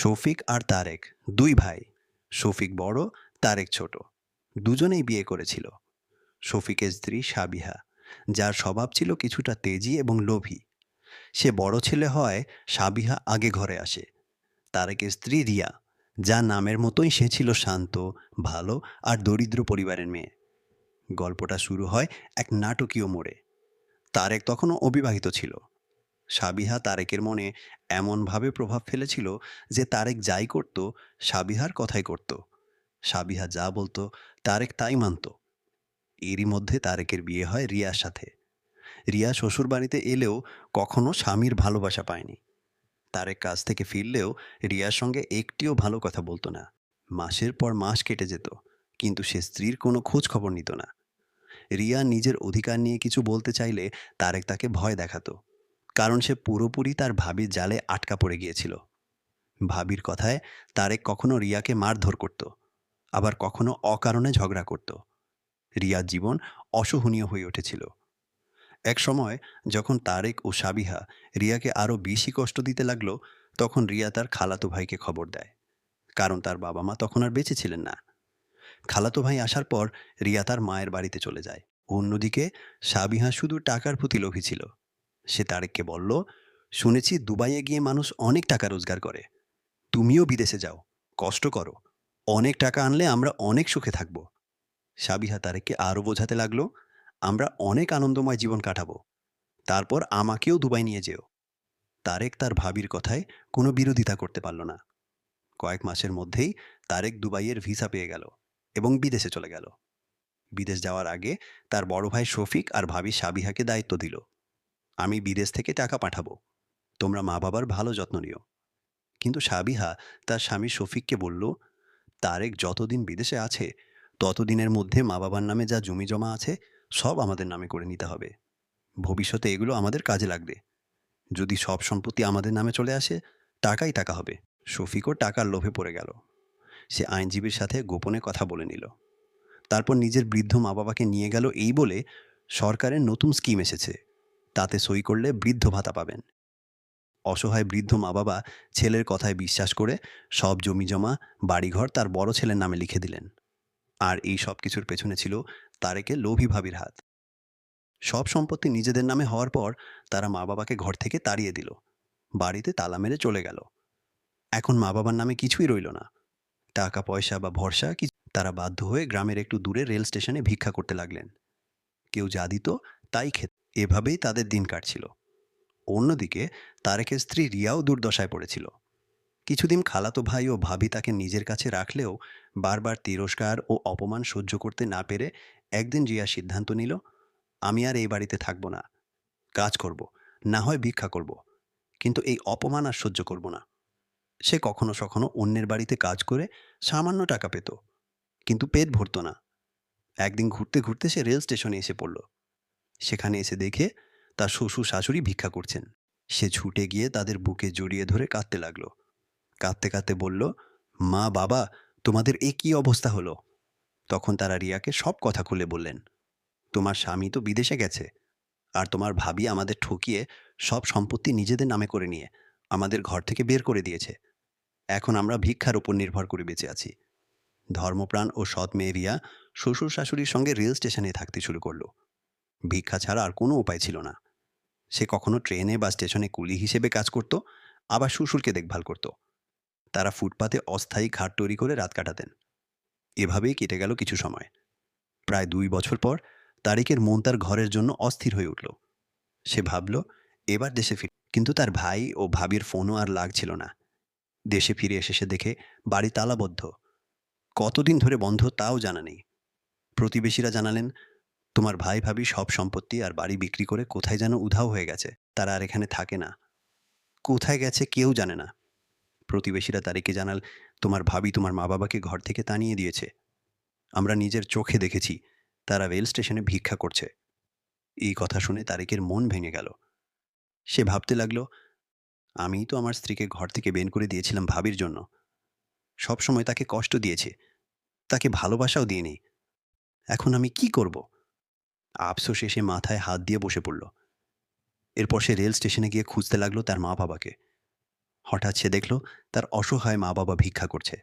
শফিক আর তারেক, দুই ভাই। শফিক বড়, তারেক ছোট। দুজনেই বিয়ে করেছিল। শফিকের স্ত্রী সাবিহা, যার স্বভাব ছিল কিছুটা তেজি এবং লোভী। সে বড় ছেলে হয় সাবিহা আগে ঘরে আসে। তারেকের স্ত্রী রিয়া যা নামের মতোই সে ছিল শান্ত, ভালো আর দরিদ্র পরিবারের মেয়ে। গল্পটা শুরু হয় এক নাটকীয় মোড়ে। তারেক তখনও অবিবাহিত ছিল। সাবিহা তারেকের মনে এমনভাবে প্রভাব ফেলেছিল যে তারেক যাই করত, সাবিহার কথাই করত। সাবিহা যা বলতো, তারেক তাই মানত। এরই মধ্যে তারেকের বিয়ে হয় রিয়ার সাথে। রিয়া শ্বশুরবাড়িতে এলেও কখনো স্বামীর ভালোবাসা পায়নি। তারেক কাজ থেকে ফিরলেও রিয়ার সঙ্গে একটিও ভালো কথা বলতো না। মাসের পর মাস কেটে যেত, কিন্তু সে স্ত্রীর কোনো খোঁজ খবর নিত না। রিয়া নিজের অধিকার নিয়ে কিছু বলতে চাইলে তারেক তাকে ভয় দেখাতো। কারণ সে পুরোপুরি তার ভাবির জালে আটকা পড়ে গিয়েছিল। ভাবির কথায় তারেক কখনো রিয়াকে মারধর করত, আবার কখনো অকারণে ঝগড়া করত। রিয়ার জীবন অসহনীয় হয়ে উঠেছিল। এক সময় যখন তারেক ও সাবিহা রিয়াকে আরও বেশি কষ্ট দিতে লাগল, তখন রিয়া তার খালাতো ভাইকে খবর দেয়। কারণ তার বাবা মা তখন আর বেঁচে ছিলেন না। খালাতো ভাই আসার পর রিয়া তার মায়ের বাড়িতে চলে যায়। অন্যদিকে সাবিহা শুধু টাকার প্রতি লোভী ছিল। সে তারেককে বলল, শুনেছি দুবাইয়ে গিয়ে মানুষ অনেক টাকা রোজগার করে। তুমিও বিদেশে যাও, কষ্ট করো। অনেক টাকা আনলে আমরা অনেক সুখে থাকব সাবিহা তারেককে আরও বোঝাতে লাগল, আমরা অনেক আনন্দময় জীবন কাটাবো। তারপর আমাকেও দুবাই নিয়ে যেও তারেক তার ভাবির কথায় কোনো বিরোধিতা করতে পারল না। কয়েক মাসের মধ্যেই তারেক দুবাইয়ের ভিসা পেয়ে গেল এবং বিদেশে চলে গেল। বিদেশ যাওয়ার আগে তার বড় ভাই শফিক আর ভাবি সাবিহাকে দায়িত্ব দিল। আমি বিদেশ থেকে টাকা পাঠাবো। তোমরা মা বাবার ভালো যত্ন নিও। কিন্তু সাবিহা তার স্বামী শফিককে বলল, তারেক যতদিন বিদেশে আছে, ততদিনের মধ্যে মা বাবার নামে যা জমি জমা আছে, সব আমাদের নামে করে নিতে হবে। ভবিষ্যতে এগুলো আমাদের কাজে লাগবে। যদি সব সম্পত্তি আমাদের নামে চলে আসে, টাকাই টাকা হবে। শফিকও টাকার লোভে পড়ে গেল। সে আইনজীবীর সাথে গোপনে কথা বলে নিল। তারপর নিজের বৃদ্ধ মা বাবাকে নিয়ে গেল এই বলে সরকারের নতুন স্কিম এসেছে। তাতে সই করলে বৃদ্ধ ভাতা পাবেন। অসহায় বৃদ্ধ মা বাবা ছেলের কথায় বিশ্বাস করে সব জমি জমা, বাড়িঘর তার বড় ছেলের নামে লিখে দিলেন। আর এই সব কিছুর পেছনে ছিল তারেকে লোভী ভাবির হাত। সব সম্পত্তি নিজেদের নামে হওয়ার পর তারা মা বাবাকে ঘর থেকে তাড়িয়ে দিল। বাড়িতে তালা মেরে চলে গেল। এখন মা বাবার নামে কিছুই রইল না। টাকা পয়সা বা ভরসা কি তারা বাধ্য হয়ে গ্রামের একটু দূরে রেল স্টেশনে ভিক্ষা করতে লাগলেন। কেউ যা দিত তাই খেত। এভাবেই তাদের দিন কাটছিল। অন্যদিকে, তারেকের স্ত্রী রিয়াও দুর্দশায় পড়েছিল। কিছুদিন খালাতো ভাই ও ভাবি তাকে নিজের কাছে রাখলেও বারবার তিরস্কার ও অপমান সহ্য করতে না পেরে একদিন রিয়া সিদ্ধান্ত নিল, আমি আর এই বাড়িতে থাকব না। কাজ করব, না হয় ভিক্ষা করব। কিন্তু এই অপমান আর সহ্য করব না। সে কখনো সখনো অন্যের বাড়িতে কাজ করে সামান্য টাকা পেত, কিন্তু পেট ভরত না। একদিন ঘুরতে ঘুরতে সে রেল স্টেশনে এসে পড়ল। সেখানে এসে দেখে তার শ্বশুর শাশুড়ি ভিক্ষা করছেন। সে ছুটে গিয়ে তাদের বুকে জড়িয়ে ধরে কাঁদতে লাগল। কাঁদতে কাঁদতে বলল, মা, বাবা, তোমাদের এ কী অবস্থা হলো? তখন তারা রিয়াকে সব কথা খুলে বললেন, তোমার স্বামী তো বিদেশে গেছে, আর তোমার ভাবি আমাদের ঠকিয়ে সব সম্পত্তি নিজেদের নামে করে নিয়ে আমাদের ঘর থেকে বের করে দিয়েছে। এখন আমরা ভিক্ষার উপর নির্ভর করে বেঁচে আছি। ধর্মপ্রাণ ও সৎ মেয়ে রিয়া শ্বশুর শাশুড়ির সঙ্গে রেল স্টেশনে থাকতে শুরু করল। ভিক্ষা ছাড়া আর কোনো উপায় ছিল না। সে কখনো ট্রেনে বা স্টেশনে কুলি হিসেবে কাজ করত, আবার শ্বশুরকে দেখভাল করত। তারা ফুটপাতে অস্থায়ী ঘাট তৈরি করে রাত কাটাতেন। এভাবেই কেটে গেল কিছু সময়। প্রায় দুই বছর পর তারিকের মন তার ঘরের জন্য অস্থির হয়ে উঠল। সে ভাবল, এবার দেশে ফির, কিন্তু তার ভাই ও ভাবির ফোনও আর লাগছিল না। দেশে ফিরে এসে সে দেখে বাড়ি তালাবদ্ধ। কতদিন ধরে বন্ধ তাও জানা নেই। প্রতিবেশীরা জানালেন তোমার ভাই ভাবি সব সম্পত্তি আর বাড়ি বিক্রি করে কোথায় যেন উধাও হয়ে গেছে। তারা আর এখানে থাকে না। কোথায় গেছে কেউ জানে না। প্রতিবেশীরা তারিখে জানাল, তোমার ভাবি তোমার মা বাবাকে ঘর থেকে তানিয়ে দিয়েছে। আমরা নিজের চোখে দেখেছি। তারা রেল স্টেশনে ভিক্ষা করছে। এই কথা শুনে তারিকের মন ভেঙে গেল। সে ভাবতে লাগল, আমি তো আমার স্ত্রীকে ঘর থেকে বেন করে দিয়েছিলাম ভাবির জন্য। সব সময় তাকে কষ্ট দিয়েছে। তাকে ভালোবাসাও দিইনি। এখন আমি কি করব? আফসোস এসে মাথায় হাত দিয়ে বসে পড়ল। এরপর সে রেল স্টেশনে গিয়ে খুঁজতে লাগল তার মা বাবাকে। হঠাৎ সে দেখল তার অসহায় মা বাবা ভিক্ষা করছে।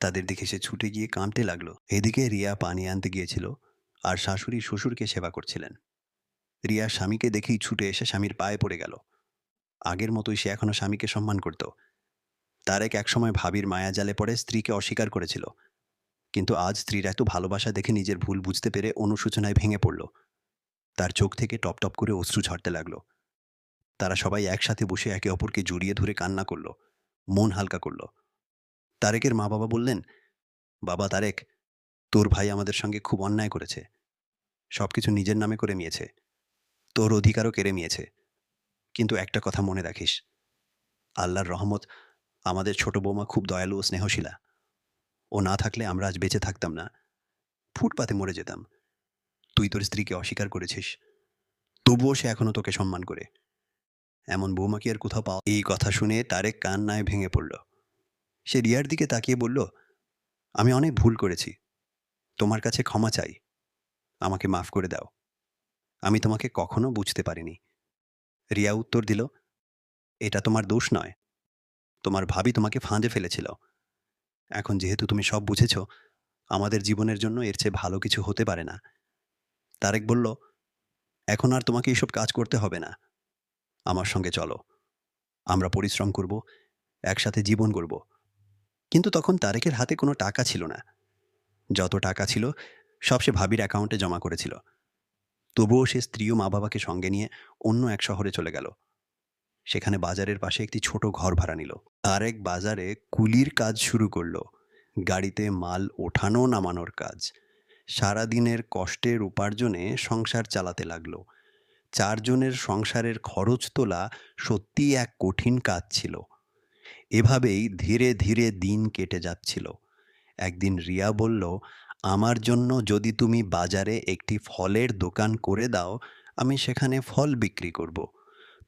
তাদের দেখে সে ছুটে গিয়ে কাঁদতে লাগল। এদিকে রিয়া পানি আনতে গিয়েছিল আর শাশুড়ি শ্বশুরকে সেবা করছিলেন। রিয়া স্বামীকে দেখেই ছুটে এসে স্বামীর পায়ে পড়ে গেল। আগের মতোই সে এখনও স্বামীকে সম্মান করত। তারেক একসময় ভাবির মায়া জালে পড়ে স্ত্রীকে অস্বীকার করেছিল। কিন্তু আজ স্ত্রীর এত ভালোবাসা দেখে নিজের ভুল বুঝতে পেরে অনুশোচনায় ভেঙে পড়ল। তার চোখ থেকে টপ টপ করে অশ্রু ঝরতে লাগল। তারা সবাই একসাথে বসে একে অপরকে জড়িয়ে ধরে কান্না করল, মন হালকা করল। তারেকের মা বাবা বললেন, বাবা তারেক, তোর ভাই আমাদের সঙ্গে খুব অন্যায় করেছে। সব কিছু নিজের নামে করে নিয়েছে। তোর অধিকারও কেড়ে নিয়েছে। কিন্তু একটা কথা মনে রাখিস, আল্লাহর রহমত আমাদের ছোট বৌমা খুব দয়ালু ও স্নেহশীলা। ও না থাকলে আমরা আজ বেঁচে থাকতাম না। ফুটপাতে মরে যেতাম। তুই তোর স্ত্রীকে অস্বীকার করেছিস। তবুও সে এখনও তোকে সম্মান করে। এমন বৌমা কি আর কোথাও পাও এই কথা শুনে তারেক কান্নায় ভেঙে পড়ল। সে রিয়ার দিকে তাকিয়ে বলল, আমি অনেক ভুল করেছি। তোমার কাছে ক্ষমা চাই। আমাকে মাফ করে দাও। আমি তোমাকে কখনো বুঝতে পারিনি। রিয়া উত্তর দিল, এটা তোমার দোষ নয়। তোমার ভাবি তোমাকে ফাঁদে ফেলেছিল। এখন যেহেতু তুমি সব বুঝেছ, আমাদের জীবনের জন্য এর চেয়ে ভালো কিছু হতে পারে না। তারেক বলল, এখন আর তোমাকে এসব কাজ করতে হবে না। আমার সঙ্গে চলো। আমরা পরিশ্রম করব, একসাথে জীবন করব কিন্তু তখন তারেকের হাতে কোনো টাকা ছিল না। যত টাকা ছিল, সব সে ভাবির অ্যাকাউন্টে জমা করেছিল। তবুও সে স্ত্রী ও মা বাবাকে সঙ্গে নিয়ে অন্য এক শহরে চলে গেল। সেখানে বাজারের পাশে একটি ছোট ঘর ভাড়া নিল। আরেক বাজারে কুলির কাজ শুরু করল। গাড়িতে মাল ওঠানো নামানোর কাজ। সারাদিনের কষ্টের উপার্জনে সংসার চালাতে লাগল। চারজনের সংসারের খরচ তোলা সত্যি এক কঠিন কাজ ছিল। এভাবেই ধীরে ধীরে দিন কেটে যাচ্ছিল। একদিন রিয়া বলল, আমার জন্য যদি তুমি বাজারে একটি ফলের দোকান করে দাও, আমি সেখানে ফল বিক্রি করব।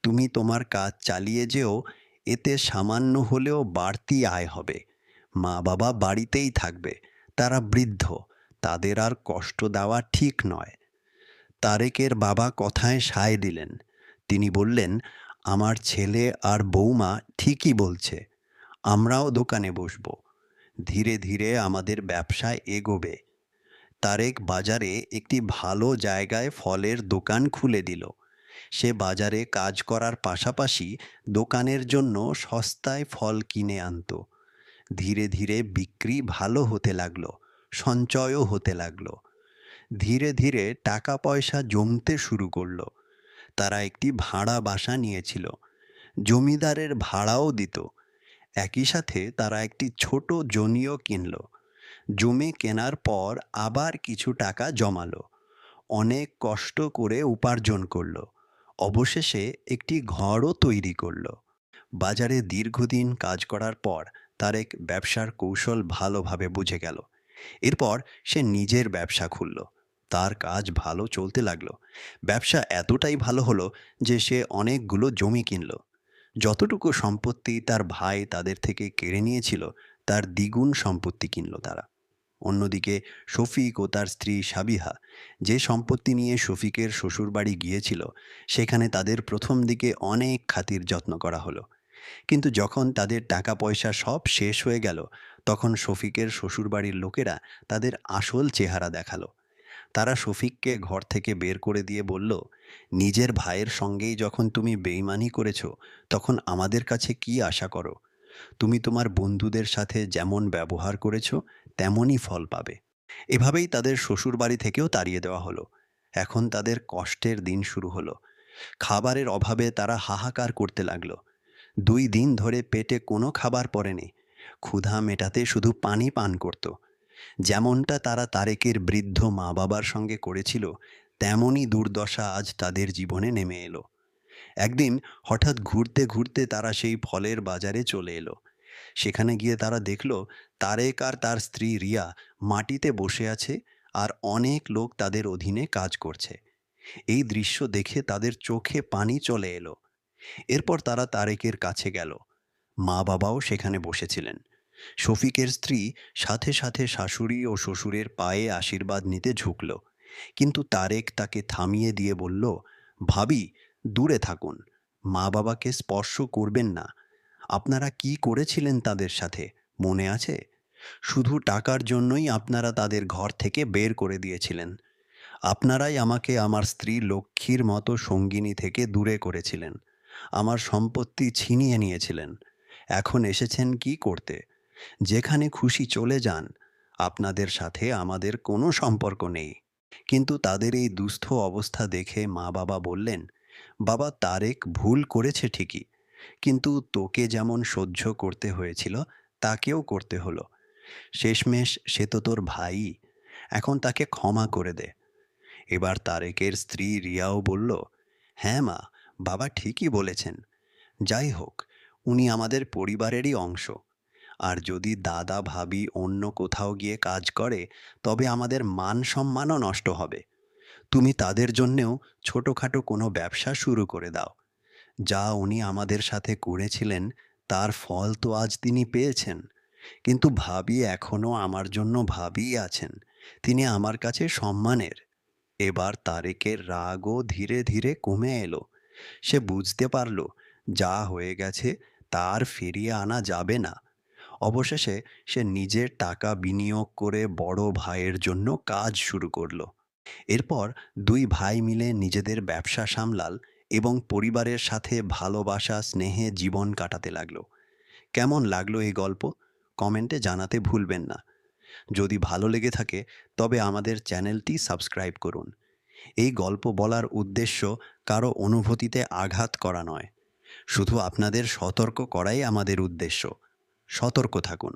তুমি তোমার কাজ চালিয়ে যেও, এতে সামান্য হলেও বাড়তি আয় হবে। মা বাবা বাড়িতেই থাকবে, তারা বৃদ্ধ, তাদের আর কষ্ট দেওয়া ঠিক নয়। তারেকের বাবা কথায় সায় দিলেন। তিনি বললেন, আমার ছেলে আর বৌমা ঠিকই বলছে, আমরাও দোকানে বসব। ধীরে ধীরে আমাদের ব্যবসা এগোবে। তারেক বাজারে একটি ভালো জায়গায় ফলের দোকান খুলে দিল। সে বাজারে কাজ করার পাশাপাশি দোকানের জন্য সস্তায় ফল কিনে আনতো। ধীরে ধীরে বিক্রি ভালো হতে লাগল, সঞ্চয়ও হতে লাগল। ধীরে ধীরে টাকা পয়সা জমতে শুরু করল। তারা একটি ভাড়া বাসা নিয়েছিল। জমিদারের ভাড়াও দিত। একই সাথে তারা একটি ছোট জমিও কিনল। জমি কেনার পর আবার কিছু টাকা জমালো। অনেক কষ্ট করে উপার্জন করল। অবশেষে একটি ঘরও তৈরি করল। বাজারে দীর্ঘদিন কাজ করার পর তারেক ব্যবসার কৌশল ভালোভাবে বুঝে গেল। এরপর সে নিজের ব্যবসা খুলল। তার কাজ ভালো চলতে লাগল। ব্যবসা এতটাই ভালো হলো যে সে অনেকগুলো জমি কিনল। যতটুকু সম্পত্তি তার ভাই তাদের থেকে কেড়ে নিয়েছিল, তার দ্বিগুণ সম্পত্তি কিনল তারা। অন্যদিকে শফিক ও তার স্ত্রী সাবিহা যে সম্পত্তি নিয়ে শফিকের শ্বশুরবাড়ি গিয়েছিল, সেখানে তাদের প্রথম দিকে অনেক খাতির যত্ন করা হলো। কিন্তু যখন তাদের টাকা পয়সা সব শেষ হয়ে গেল, তখন শফিকের শ্বশুরবাড়ির লোকেরা তাদের আসল চেহারা দেখাল। তারা শফিককে ঘর থেকে বের করে দিয়ে বলল, নিজের ভাইয়ের সঙ্গেই যখন তুমি বেইমানি করেছ, তখন আমাদের কাছে কি আশা করো? তুমি তোমার বন্ধুদের সাথে যেমন ব্যবহার করেছ তেমনই ফল পাবে। এভাবেই তাদের শ্বশুরবাড়ি থেকেও তাড়িয়ে দেওয়া হলো। এখন তাদের কষ্টের দিন শুরু হলো। খাবারের অভাবে তারা হাহাকার করতে লাগল। দুই দিন ধরে পেটে কোনো খাবার পড়েনি। ক্ষুধা মেটাতে শুধু পানি পান করত। যেমনটা তারা তারেকের বৃদ্ধ মা বাবার সঙ্গে করেছিল, তেমনই দুর্দশা আজ তাদের জীবনে নেমে এলো। একদিন হঠাৎ ঘুরতে ঘুরতে তারা সেই ফলের বাজারে চলে এলো। সেখানে গিয়ে তারা দেখল তারেক আর তার স্ত্রী রিয়া মাটিতে বসে আছে আর অনেক লোক তাদের অধীনে কাজ করছে। এই দৃশ্য দেখে তাদের চোখে পানি চলে এলো। এরপর তারা তারেকের কাছে গেল। মা বাবাও সেখানে বসেছিলেন। শফিকের স্ত্রী সাথে সাথে শাশুড়ি ও শ্বশুরের পায়ে আশীর্বাদ নিতে ঝুঁকল। কিন্তু তারেক তাকে থামিয়ে দিয়ে বলল, ভাবি, দূরে থাকুন। মা বাবাকে স্পর্শ করবেন না। আপনারা কি করেছিলেন তাদের সাথে? মনে আছে? শুধু টাকার জন্যই আপনারা তাদের ঘর থেকে বের করে দিয়েছিলেন। আপনারাই আমাকে আমার স্ত্রী লক্ষ্মীর মতো সঙ্গিনী থেকে দূরে করেছিলেন। আমার সম্পত্তি ছিনিয়ে নিয়েছিলেন। এখন এসেছেন কি করতে? যেখানে খুশি চলে যান। আপনাদের সাথে আমাদের কোনো সম্পর্ক নেই। কিন্তু তাদের এই দুস্থ অবস্থা দেখে মা বাবা বললেন, বাবা, তারেক ভুল করেছে ঠিকই। কিন্তু তোকে যেমন সহ্য করতে হয়েছিল, তাকেও করতে হলো। শেষমেশ সে তো তোর ভাই। এখন তাকে ক্ষমা করে দে। এবার তারেকের স্ত্রী রিয়াও বলল হ্যাঁ মা, বাবা ঠিকই বলেছেন। যাই হোক, উনি আমাদের পরিবারেরই অংশ। আর যদি দাদা ভাবি অন্য কোথাও গিয়ে কাজ করে, তবে আমাদের মান সম্মানও নষ্ট হবে। তুমি তাদের জন্যেও ছোটোখাটো কোনো ব্যবসা শুরু করে দাও। যা উনি আমাদের সাথে করেছিলেন, তার ফল তো আজ তিনি পেয়েছেন। কিন্তু ভাবি এখনও আমার জন্য ভাবিই আছেন। তিনি আমার কাছে সম্মানের। এবার তারেকের রাগও ধীরে ধীরে কমে এলো। সে বুঝতে পারল, যা হয়ে গেছে তার ফিরিয়ে আনা যাবে না। অবশেষে সে নিজের টাকা বিনিয়োগ করে বড় ভাইয়ের জন্য কাজ শুরু করল। এরপর দুই ভাই মিলে নিজেদের ব্যবসা সামলাল এবং পরিবারের সাথে ভালোবাসা, স্নেহে জীবন কাটাতে লাগল। কেমন লাগল এই গল্প? কমেন্টে জানাতে ভুলবেন না। যদি ভালো লেগে থাকে, তবে আমাদের চ্যানেলটি সাবস্ক্রাইব করুন। এই গল্প বলার উদ্দেশ্য কারও অনুভূতিতে আঘাত করা নয়। শুধু আপনাদের সতর্ক করাই আমাদের উদ্দেশ্য। সতর্ক থাকুন।